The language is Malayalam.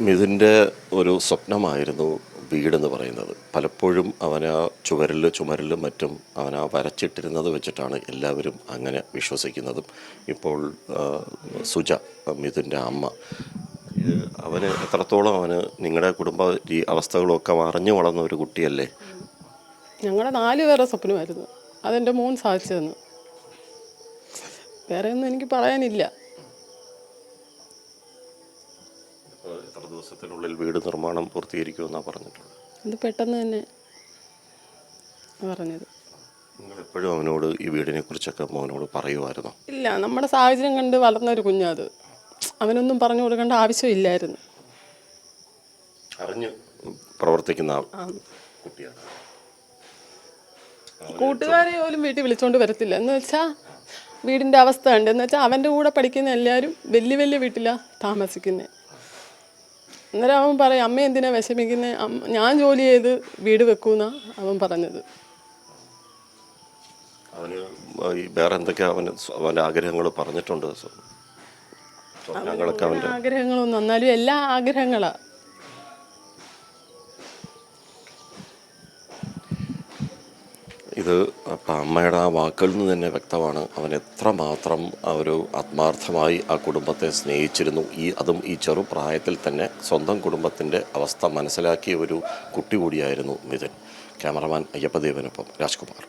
മിഥുന്റെ ഒരു സ്വപ്നമായിരുന്നു വീടെന്ന് പറയുന്നത്. പലപ്പോഴും അവൻ ആ ചുവരിൽ ചുമരിലും മറ്റും അവൻ ആ വരച്ചിട്ടിരുന്നത് വെച്ചിട്ടാണ് എല്ലാവരും അങ്ങനെ വിശ്വസിക്കുന്നതും. ഇപ്പോൾ സുജ മിഥുന്റെ അമ്മ അവന് എത്രത്തോളം അവന് നിങ്ങളുടെ കുടുംബ ഈ അവസ്ഥകളൊക്കെ അറിഞ്ഞു വളർന്ന ഒരു കുട്ടിയല്ലേ? ഞങ്ങളുടെ നാല് പേരെ സ്വപ്നമായിരുന്നു. അതെന്റെ മോൻ സാധിച്ചു തന്നു വേറെ ഒന്നും എനിക്ക് പറയാനില്ല. എത്ര ദിവസത്തിനുള്ളിൽ വീട് നിർമ്മാണം പൂർത്തീകരിക്കുമെന്നാണ് പറഞ്ഞിട്ടുള്ളത്. അത് പെട്ടെന്ന് തന്നെ പറഞ്ഞത്. നിങ്ങൾ എപ്പോഴും അവനോട് ഈ വീടിനെ കുറിച്ചൊക്കെ അവനോട് പറയുമായിരുന്നു? ഇല്ല നമ്മുടെ സാഹചര്യം കണ്ട് വളർന്ന ഒരു കുഞ്ഞത്. അവനൊന്നും പറഞ്ഞു കൊടുക്കേണ്ട ആവശ്യമില്ലായിരുന്നു അറിഞ്ഞ് പ്രവർത്തിക്കുന്ന ആ. കുട്ടിയാണ്. കൂട്ടുകാരെ പോലും വീട്ടിൽ വിളിച്ചോണ്ട് വരത്തില്ല. എന്ന് വെച്ചാൽ വീടിന്റെ അവസ്ഥ ഉണ്ട് എന്ന് വെച്ചാൽ അവന്റെ കൂടെ പഠിക്കുന്ന എല്ലാവരും വലിയ വലിയ വീട്ടിലാണ് താമസിക്കുന്നത് അന്നേരം അവൻ പറയും അമ്മ എന്തിനാ വിഷമിക്കുന്നത് ഞാൻ ജോലി ചെയ്ത് വീട് വെക്കൂന്നാ അവൻ പറഞ്ഞത്. അവന് വേറെ എന്തൊക്കെയാ അവന് അവന്റെ ആഗ്രഹങ്ങൾ പറഞ്ഞിട്ടുണ്ട്? ആഗ്രഹങ്ങളൊന്നും എന്നാലും എല്ലാ ആഗ്രഹങ്ങളാ. ഇത് അമ്മയുടെ ആ വാക്കുകളിൽ നിന്ന് തന്നെ വ്യക്തമാണ്. അവൻ എത്രമാത്രം ഒരു ആത്മാർത്ഥമായി ആ കുടുംബത്തെ സ്നേഹിച്ചിരുന്നു. ഈ അതും ഈ ചെറുപ്രായത്തിൽ തന്നെ സ്വന്തം കുടുംബത്തിന്റെ അവസ്ഥ മനസ്സിലാക്കിയ ഒരു കുട്ടി കൂടിയായിരുന്നു മിഥുൻ. ക്യാമറമാൻ അയ്യപ്പദേവനൊപ്പം രാജ്കുമാർ.